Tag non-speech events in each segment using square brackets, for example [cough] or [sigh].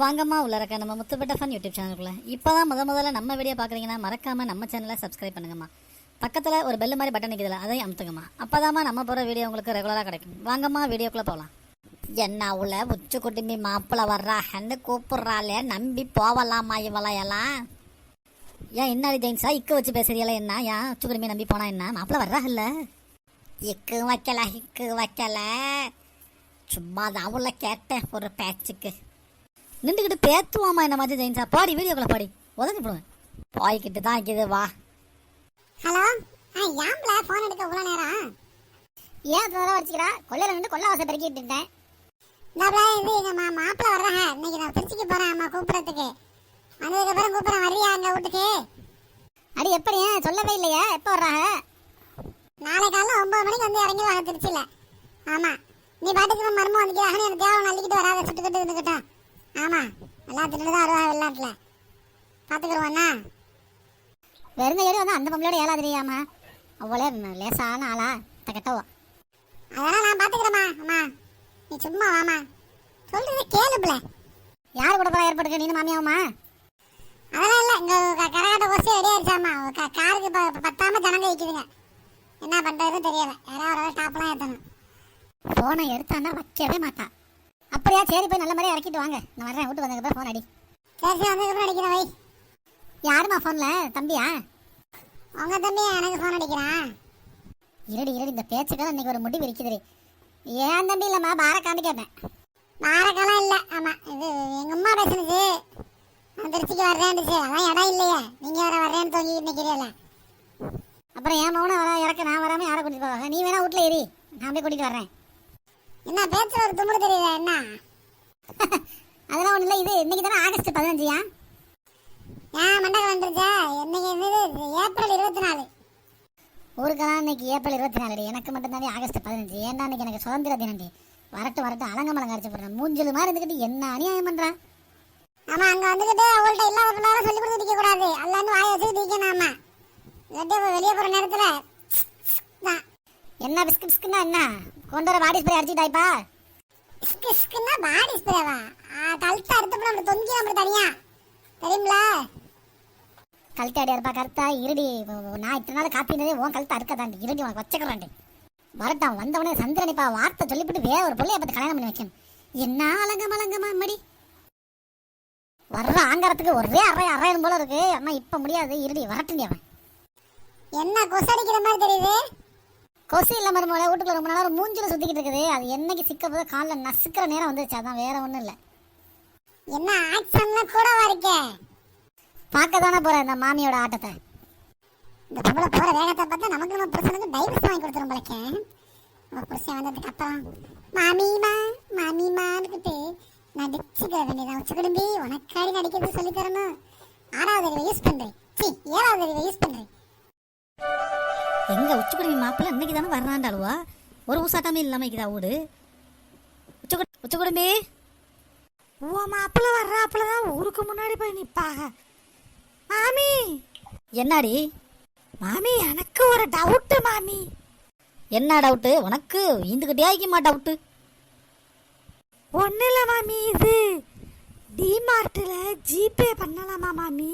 வாங்கம்மா உள்ளறக்க நம்ம முத்துப்பட்ட fun YouTube சேனலுக்குள்ள. இப்போதான் முத முதல்ல நம்ம வீடியோ பார்க்குறீங்கன்னா மறக்காம நம்ம சேனலை சப்ஸ்கிரைப் பண்ணுங்கம்மா. பக்கத்தில் ஒரு பெல் மாதிரி பட்டன் நிற்கிறதுல அதையும் அமுத்துங்கம்மா. அப்போதாம்மா நம்ம போகிற வீடியோ உங்களுக்கு ரெகுலராக கிடைக்கும். வாங்கம்மா வீடியோக்குள்ளே போகலாம் என்ன உள்ள உச்சி குட்டும்பி மாப்பிள்ளை வர்றான்னு கூப்பிட்றாளே நம்பி போகலாமா இவளையெல்லாம்? ஏன் என்ன ஜெயின்ஸா? இக்கு வச்சு பேசுறீங்களா என்ன? ஏன் உச்சி குடும்பி நம்பி போனா என்ன? மாப்பிள்ளை இல்லை? இக்கு வைக்கல இக்கு வைக்கல. சும்மா தான் உள்ள கேட்டேன் ஒரு பேச்சுக்கு. நின்றுக்கிட்டு பேத்துவாமா என்ன மாதிரி ஜெயின்ஸா? பாடி வீடியோக்குள்ள பாடி. உதஞ்சி போடுவேன். போய்கிட்டு தான் இருக்குது வா. ஹலோ? ஆ ஏம்ல ஃபோன் எடுக்க இவ்வளோ நேரம்? ஏன் தூரம் வச்சுக்கிறா கொள்ளையில நின்று கொள்ள அவசர பெருக்கிட்டு இருந்தேன். இது எங்க மா மாப்பிள்ள வர்றாங்க. இன்னைக்கு நான் திருச்சிக்கு போறேன் அம்மா கூப்பிடறதுக்கு. வந்ததுக்கப்புறம் கூப்பிட்றேன். வர்றியா அங்க வீட்டுக்கு? அடி எப்படி? சொல்லவே இல்லையா. எப்போ வர்றாங்க? நாளை காலைல ஒன்பது மணிக்கு வந்து இறங்கிடுவாங்க திருச்சியில. ஆமா. நீ பாட்டுக்கு மர்மம் வந்துக்கிறாங்க எனக்கு தேவை அள்ளிக்கிட்டு வராத சுட்டுக்கிட்டு இருந்துக்கிட்டோம் ஆமா எல்லாம் திட்டு தான் வருவாங்க வெளிநாட்டுல. பாத்துக்கிடுவாண்ணா வெறுங்க ஏறி வந்து அந்த பொம்பளோட ஏழா தெரியாமா அவ்வளோ லேசான ஆளா கெட்டவோ. அதெல்லாம் நான் பாத்துக்கிறேம்மா அம்மா. நீ சும்மா வாமா சொல்றது கேளுப்ல யார் கூட போற ஏற்படுக்க நீனு மாமியாவுமா அதெல்லாம் இல்ல இங்க கரகாட்ட கோர்ஸே ரெடி ஆயிடுச்சாமா க- காருக்கு பத்தாம ஜனங்க வைக்குதுங்க என்ன பண்றதுன்னு தெரியல. யாராவது ஒரு ஸ்டாப்லாம் ஏத்தணும். போனை எடுத்தான்னா வைக்கவே மாட்டா. அப்படியா? சரி போய் நல்ல மாதிரி இறக்கிட்டு வாங்க. நான் வர்றேன். வீட்டு வந்ததுக்கு ஃபோன் அடி. சரி சரி வந்ததுக்கு அடிக்கிறேன் வை. யாருமா ஃபோன்ல தம்பியா? உங்க தம்பி எனக்கு ஃபோன் அடிக்கிறான் இருடி இருடி இந்த பேச்சுக்கெல்லாம் இன்னைக்கு ஒரு முடிவு இருக்குது ஏன் தம்பி இல்லம்மா? பாரக்காண்டு கேட்டேன். பாரக்கெல்லாம் இல்ல. ஆமா இது எங்க அம்மா பேசுனது. நான் திருச்சிக்கு வர்றேன்னுச்சு. அதான் இடம் இல்லையே. நீங்க வேற வர்றேன்னு தோங்கி நிக்கிறீல அப்புறம் என் மௌன வர இறக்க நான் வராம யாரை கூட்டிட்டு போவாங்க நீ வேணா வீட்டுல ஏறி நான் போய் கூட்டிட்டு வர்றேன். என்ன பேச்சுல ஒரு தும்முடு தெரியுதா என்ன? அதெல்லாம் ஒண்ணு இல்ல. இது இன்னைக்கு தானே ஆகஸ்ட் பதினஞ்சுயா? ஏன் மண்டகம் வந்துருச்சா? இன்னைக்கு என்னது? ஏப்ரல் இருபத்தி நாலு ஊருக்கெல்லாம் இன்னைக்கு ஏப்ரல் இருபத்தி நாலு எனக்கு மட்டும் தாண்டி ஆகஸ்ட் பதினஞ்சு. ஏன்டா இன்னைக்கு எனக்கு சுதந்திர தினண்டி வரட்டும் வரட்டும் அலங்க மலங்க அடிச்சு போடுறேன். மூஞ்சல் மாதிரி இருந்துக்கிட்டு என்ன அநியாயம் பண்றான் ஆமா அங்க வந்துகிட்டு அவங்கள்ட்ட ஒரு நேரம் சொல்லி கொடுத்து நிக்க கூடாது. அல்லான்னு வாய வச்சு நிக்கணும் ஆமா. இல்லாட்டி வெளியே போற நேரத்துல தான். என்ன பிஸ்கு பிஸ்குன்னா என்ன? கொண்டு வர பாடி ஸ்ப்ரே அடிச்சுட்டாய்ப்பா பிஸ்கு பிஸ்குன்னா பாடி ஸ்ப்ரேவா கழுத்தை அறுத்தப்பட அப்படி தொங்கி நம்ம தனியா. தெரியுங்களா கழுத்தை அடி கருத்தா. இருடி நான் இத்தனை நாள் காப்பினதே உன் கழுத்தை அறுக்கதாண்டி இருடி உனக்கு வச்சுக்கிறாண்டி. வரட்டான் வந்தவனே சந்திரனிப்பா வார்த்தை சொல்லிவிட்டு வேற ஒரு பிள்ளைய பார்த்து கல்யாணம் பண்ணி வைக்கணும். என்ன அலங்க மலங்கம்மா மடி? வர்ற ஆங்காரத்துக்கு ஒரே அறை அறையணும் போல இருக்கு. அம்மா இப்போ முடியாது. இருடி வரட்டும் அவன். என்ன கொசடிக்கிற மாதிரி தெரியுது? கொசு இல்ல மருமகளை வீட்டுக்குள்ள ரொம்ப நேரம் மூஞ்சில சுத்திக்கிட்டு இருக்குது. அது என்னைக்கு சிக்க போது காலில் நசுக்கிற நேரம் வந்துருச்சு. அதான் வேற ஒண்ணும் இல்ல. என்ன ஆக்ஷன்ல கூட இருக்கே. பார்க்க தானே போற இந்த மாமியோட ஆட்டத்தை? இந்த பொம்பளை போற வேகத்தை பார்த்தா நமக்கு நம்ம புருஷனுக்கு டைவர்ஸ் வாங்கி கொடுத்துரும் போலக்கே நம்ம புருஷன் வந்ததுக்கு அப்புறம் மாமிமா மாமிமான்னுக்கிட்டு நடிச்சுக்கிற வேண்டியதான் உச்ச குடும்பி உனக்காடி நடிக்கிறது சொல்லி தரணும். ஆறாவது அறிவை யூஸ் பண்றேன். சி ஏழாவது அறிவை யூஸ் பண்றேன். எங்க உச்சக்குடி மாப்பிள்ள இன்னைக்கு தானே வர்றாண்டாளுவா? ஒரு ஊசாட்டாமே இல்லாம இருக்குதா வீடு உச்சக்குடி குடு- உன் மாப்பிள்ள வர்றாப்புல தான் ஊருக்கு முன்னாடி போய் நிப்பாக. மாமி! என்னடி? மாமி எனக்கு ஒரு டவுட்டு மாமி. என்ன டவுட்டு உனக்கு ஈந்துக்கிட்டே ஆகிக்குமா டவுட்டு ஒன்றும் இல்லை மாமி இது டிமார்ட்டில் ஜிபே பண்ணலாமா மாமி?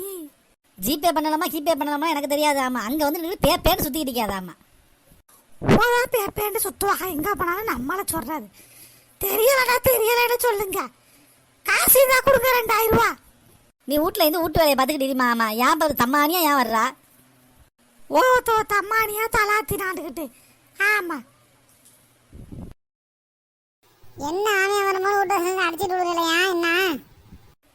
ஜிபே பண்ணலாமா ஜிபே பண்ணலாமா எனக்கு தெரியாது ஆமா அங்க வந்து நின்று பே பேன்னு சுத்திக்கிட்டு இருக்காதாமா போதா பேப்பேன்னு சுற்றுவாங்க எங்கே போனாலும் நம்மளை சொல்கிறது தெரியலடா தெரியலன்னு சொல்லுங்க. காசு தான் கொடுங்க ரெண்டாயிரம் ரூபா. நீ வீட்ல இருந்து வீட்டு வேலையை பார்த்துக்கிட்டு ஆமா ஏன் பாரு தம்மானியா ஏன் வர்றா? ஓ தோ தம்மானியா தலாத்தி நாண்டுக்கிட்டு ஆமாம் என்ன ஆமையா வரும்போது விட்டு அடிச்சிட்டு விடுறலையா என்ன?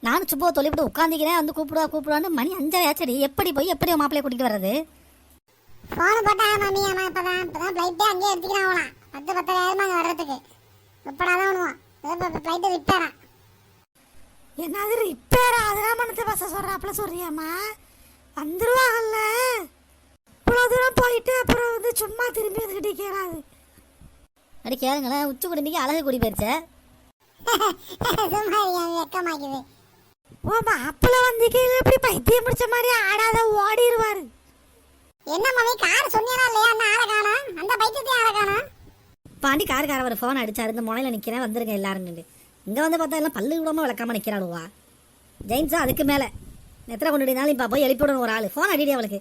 நானும் சும்மா தொலைவிட்டு உட்காந்துக்கிறேன் வந்து கூப்பிடுவா கூப்பிடுவான்னு மணி அஞ்சரை ஆச்சடி. எப்படி போய் எப்படி மாப்பிள்ளைய கூட்டிட்டு வர்றது? போன் போட்டா மாமி அம்மா இப்பதான் இப்பதான் ஃப்ளைட்டே அங்கேயே எடுத்துக்கிறான் அவனா பத்து பத்தாயிரமா அங்கே வர்றதுக்கு. இப்படாதான் பண்ணுவான் ஃப்ளைட்டு ரிப்பேரா என்னது ரிப்பேர் அதெல்லாம் மனத்தை பச சொல்கிறாப்புல சொல்றியாம்மா? வந்துருவாங்கல்ல. இவ்வளோ தூரம் போயிட்டு அப்புறம் வந்து சும்மா திரும்பி வந்துக்கிட்டே கேளாது அடி கேளுங்களேன் உச்சி குடும்பிக்கு அழகு கூடி போயிருச்சே. [laughs] [laughs] சும்மா வெக்கமாக்குது. ஓ மாப்பிள்ள வந்தீங்க எப்படி பைத்தியம் பிடிச்ச மாதிரி ஆடாத ஓடிடுவாரு என்ன மாமி கார் சொன்னீங்களா இல்லையா? அந்த ஆளை காணோம். அந்த பைக்கத்தையும் ஆளை காணோம். பாண்டி காருக்காரவர் ஃபோன் அடிச்சாரு. இந்த முனையில நிக்கிறேன் வந்துருங்க எல்லாரும் இங்கே வந்து பார்த்தா எல்லாம் பல்லு விடாமல் விளக்காம நிற்கிறாளுவா ஜெயின்ஸா அதுக்கு மேலே. எத்தனை கொண்டுடினாலும் இப்போ போய் எழுப்பி விடணும் ஒரு ஆள். ஃபோன் அடிடி அவளுக்கு.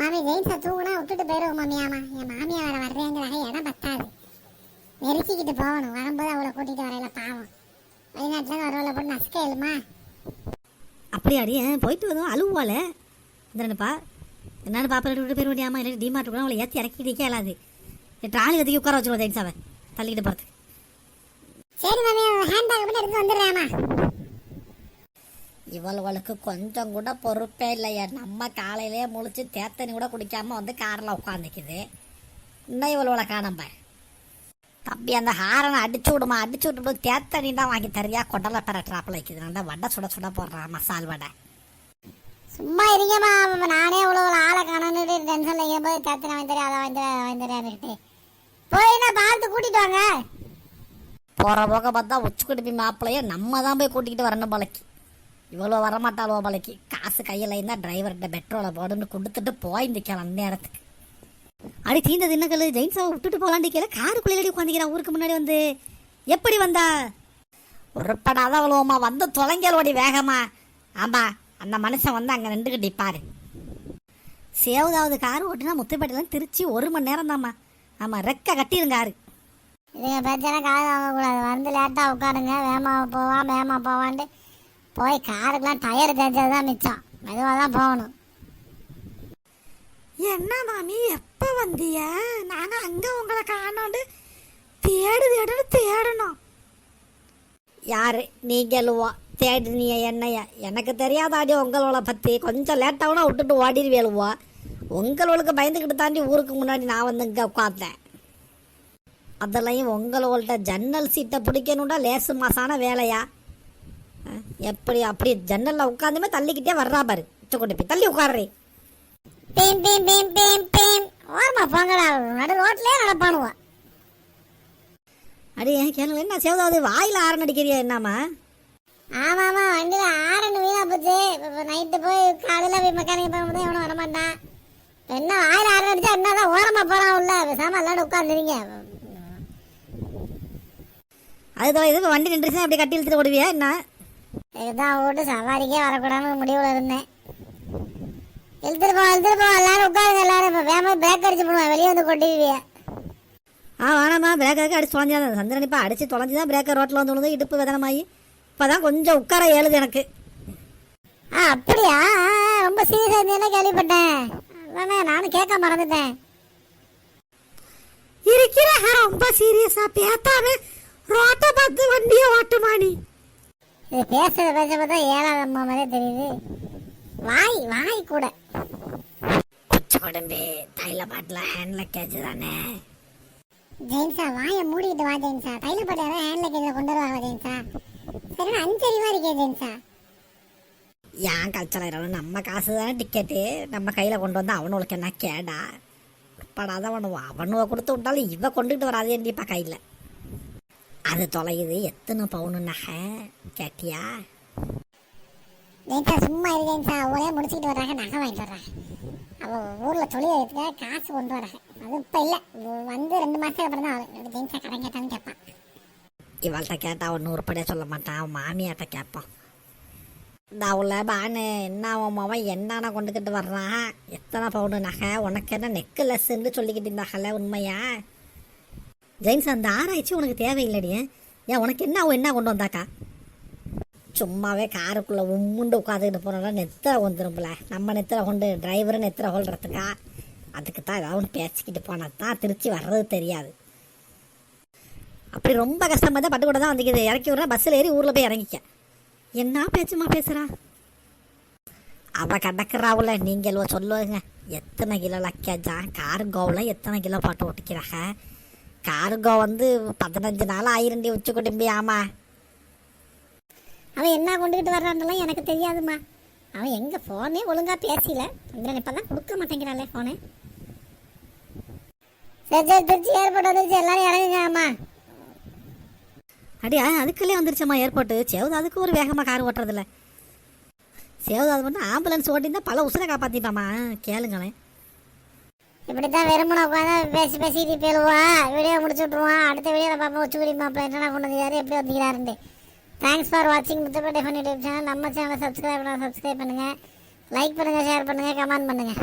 மாமி ஜெயின்ஸை தூங்குனா விட்டுட்டு போயிடுவோம் மாமி ஆமா. என் மாமியா வர வர்றேங்கிறாங்க இடம் பத்தாது. நெருக்கிக்கிட்டு போகணும். வரும்போது அவளை கூட்டிட்டு வரையில பாவம். வெளிநாட்டுல போட்டு நசுக்க அப்படியாடி போயிட்டு வந்தோம் அழுவால என்னப்பா என்னன்னு பாப்பா விட்டு போயிட முடியாமல் இல்லை டிமார்ட் கூட அவளை ஏற்றி இறக்கிட்டே இயலாது. ட்ராலி ஒதுக்கி உட்கார வச்சுருவோம் ஜெயின்ஸாவை தள்ளிக்கிட்டு போகிறதுக்கு சரி மாமி ஹேண்ட் பேக் மட்டும் எடுத்து வந்துடுறேம்மா இவளுகளுக்கு கொஞ்சம் கூட பொறுப்பே இல்லையா. நம்ம காலையிலே முழிச்சு தேத்தனி கூட குடிக்காம வந்து காரில் உட்காந்துக்குது இன்னும் இவளோட காணம் பாரு. தம்பி அந்த ஹாரனை அடிச்சு விடுமா அடிச்சு விட்டு தேத்தனி தான் வாங்கி தரியா கொடலை பெற ட்ராப்பில் வைக்குது நான் வடை சுட சுட போடுறான் மசால் வடை. சும்மா இருங்கம்மா நானே இவ்வளோ ஆளை காணுன்னு டென்ஷன் எங்கே போய் தேத்தனை வாங்கி தரேன் அதை வாங்கி தரேன் வாங்கி தரேன் போய் என்ன பார்த்து கூட்டிட்டு வாங்க. போகிற போக பார்த்தா உச்சி குடுப்பி மாப்பிள்ளைய நம்ம தான் போய் கூட்டிகிட்டு வரணும் பழக்கி இவ்வளோ வரமாட்டாளோ பழக்கி காசு கையில் இருந்தால் டிரைவர்கிட்ட பெட்ரோலை போடுன்னு கொடுத்துட்டு போய் நிற்கலாம் நேரத்துக்கு அடி தீந்த தின்னக்கல் ஜெயின்ஸாவை விட்டுட்டு போகலான்னு கேள காருக்குள்ளே உட்காந்துக்கிறான் ஊருக்கு முன்னாடி வந்து. எப்படி வந்தா? உருப்படாத அவ்வளோமா வந்து தொலைங்கலோடி வேகமா. ஆமா அந்த மனுஷன் வந்து அங்கே நின்றுக்கிட்டு நிற்பாரு சேவதாவது கார் ஓட்டுனா முத்துப்பேட்டையில திருச்சி ஒரு மணி நேரம் தாம்மா ஆமாம் ரெக்க கட்டிருங்காரு இதுங்க பிரச்சனை காது வாங்கக்கூடாது. வந்து லேட்டாக உட்காருங்க. வேமா போவான் வேமா போவான்ட்டு. போய் காருக்கெல்லாம் டயர் தேய்ச்சது தான் மிச்சம். மெதுவாக தான் போகணும். என்ன மாமி எப்போ வந்திய? நாங்கள் அங்கே உங்களை காணோண்டு தேடு தேடுன்னு தேடணும். யாரு? நீங்களுவோ தேடினிய என்னைய? எனக்கு தெரியாதாடி உங்களோட பற்றி கொஞ்சம் லேட்டாகனா விட்டுட்டு ஓடிடுவேலுவோ உங்களுக்கு பயந்துக்கிட்டு தாண்டி ஊருக்கு முன்னாடி நான் வந்து இங்கே உட்காந்தேன் அதெல்லாம் உங்களோட ஜன்னல் சீட்டை பிடிக்கணும்டா லேசு மாசான வேலையா? எப்படி அப்படி ஜன்னலில் உட்காந்துமே தள்ளிக்கிட்டே வர்றா பாரு. உச்சக்கொண்டு போய் தள்ளி உட்காடுறேன் beam beam beam beam beam ஓரமா போங்கடா நடு ரோட்லயே நடப்பானுவா. அடி கேளுங்க என்ன சேவதாவது வாயில் ஆரன் அடிக்கிறியா என்னம்மா? ஆமா ஆமா வண்டியில ஆரண்டு வீணா போச்சு. இப்போ நைட்டு போய் காலையில போய் மெக்கானிக் போகும்போது எவனும் வரமாட்டான். என்ன ஆயிரம் ஆறு அடிச்சா என்னதான் ஓரமா போறான் உள்ள? பேசாம எல்லாரும் உட்காந்துருங்க அதுதான் இதுக்கு வண்டி நின்றுச்சுன்னா அப்படி கட்டி இழுத்துட்டு ஓடுவியா என்ன? இதுதான் ஓட்டு சவாரிக்கே வரக்கூடாதுன்னு முடிவுல இருந்தேன். இழுத்துட்டு போ இழுத்துட்டு போ எல்லாரும் உட்காருங்க எல்லாரும். இப்போ வேகமா பிரேக் அடிச்சு போடுவேன் வெளியே வந்து கொட்டிடுவிய ஆ வேணாம்மா பிரேக்கருக்கு அடிச்சு தொலைஞ்சாதான் சந்திரனிப்பா அடிச்சு தொலைஞ்சு தான் பிரேக்கர் ரோட்டில் வந்து விழுந்து இடுப்பு விதனமாயி. இப்போ தான் கொஞ்சம் உட்கார ஏழுது எனக்கு. ஆ அப்படியா? ரொம்ப சீரியஸா இருந்தேன்னு கேள்விப்பட்டேன். அதானே நானும் கேட்க மறந்துட்டேன். இருக்கிற ரொம்ப சீரியஸா பேத்தாம ரோட்டை பார்த்து வண்டியை ஓட்டுமானி இது பேசுறத பேச பார்த்தா ஏழாவது அம்மா மாதிரியே தெரியுது. வாய் வாய் கூட. கொடும்பி தைல பாட்டில் ஹேண்ட் லக்கேஜ் தானே. ஜெயின்ஸா வாயை மூடிக்கிட்டு வா ஜெயின்ஸா தைல போட்டு யாரும் ஹேண்ட்ல கேஜ்ல கொண்டு வருவாங்க ஜெயின்ஸா சரி அஞ்சறிவா இருக்கே ஜெயின்ஸா ஏன் கல்ச்சர் நம்ம காசு தானே டிக்கெட்டு நம்ம கையில் கொண்டு வந்து அவனுக்கு என்ன கேடா? படாத அவனுவா அவனுவ கொடுத்து விட்டாலும் இவ கொண்டுகிட்டு வராதே நீப்பா கையில். அது தொலையுது. எத்தனை பவுனு நகை? கேட்டியா? ஜெயின்ஸா சும்மா இரு ஜெயின்ஸா ஒரே முடிச்சுக்கிட்டு வர்றாங்க. நகை வாங்கிட்டு வர்றாங்க. அவன் ஊரில் தொழில் எடுத்துக்க காசு கொண்டு வராங்க. அது இப்போ இல்லை. வந்து ரெண்டு மாசத்துக்கு அப்புறம் தான் அவரு ஜெயின்ஸா கடன் கேட்டான்னு கேட்பான். இவள்கிட்ட கேட்டால் அவன் உருப்படியாக சொல்ல மாட்டான். அவன் மாமியார்கிட்ட கேட்பான். இந்த அவள பானு என்ன அவன் மவன் என்னென்ன கொண்டுக்கிட்டு வர்றான்? எத்தனை பவுண்டு நகை? உனக்கு என்ன நெக்லஸ்ன்னு சொல்லிக்கிட்டு இருந்தாகல உண்மையா? ஜெயின்ஸ் அந்த ஆராய்ச்சி உனக்கு தேவையில்லடியே ஏன் உனக்கு என்ன அவன் என்ன கொண்டு வந்தாக்கா? சும்மாவே காருக்குள்ளே உம்முண்டு உட்காந்துக்கிட்டு போனோம்னா நெத்திர வந்துடும்ல நம்ம நெத்திர கொண்டு டிரைவரை நெத்திர கொள்றதுக்கா அதுக்கு தான் ஏதாவது ஒன்று பேசிக்கிட்டு போனால் தான் திருச்சி வர்றது தெரியாது. அப்படி ரொம்ப கஷ்டமாக தான் பட்டு கூட தான் வந்துக்கிது. இறக்கி விட்றா பஸ்ஸில் ஏறி ஊரில் போய் இறங்கிக்க. என்ன பேச்சுமா பேசுகிறா அவள் கடக்குறாவுல நீங்கள் சொல்லுவாங்க. எத்தனை கிலோ லக்கேஜா கார்கோவில் எத்தனை கிலோ போட்டு ஓட்டிக்கிறாங்க கார்கோ வந்து பதினஞ்சு நாள் ஆயிரண்டி உச்சி குடும்பி ஆமா அவன் என்ன கொண்டுகிட்டு வர்றான்லாம் எனக்கு தெரியாதுமா அவன் எங்கே ஃபோனே ஒழுங்காக பேசல. இந்திரன் இப்பதான் கொடுக்க மாட்டேங்கிறாளே ஃபோனை சரி சரி திருச்சி ஏர்போர்ட் வந்துருச்சு. எல்லாரும் இறங்குங்கம்மா. அடியா அதுக்குள்ளே வந்துருச்சம்மா ஏர்போர்ட்டு சேவது அதுக்கு ஒரு வேகமாக கார் ஓட்டுறதில்ல. சேவது அது மட்டும் ஆம்புலன்ஸ் ஓட்டியிருந்தா பல உசுரை காப்பாற்றிப்பாம்மா கேளுங்களேன். இப்படி தான் வெறுமனை உட்காந்து பேசி பேசிட்டு போயிடுவான் வீடியோ முடிச்சு விட்ருவான் அடுத்த வீடியோவில் பார்ப்போம். உச்சுக்குடி அப்போ என்ன கொண்டு யார் எப்படி வந்தீங்களாருண்டு தேங்க்ஸ் ஃபார் வாட்சிங் முத்துப்பேட்டை ஃபன் யூடியூப் சேனல் நம்ம சேனலை சப்ஸ்கிரைப் பண்ண சப்ஸ்கிரைப் பண்ணுங்கள் லைக் பண்ணுங்கள் ஷேர் பண்ணுங்கள் கமெண்ட் பண்ணுங்கள்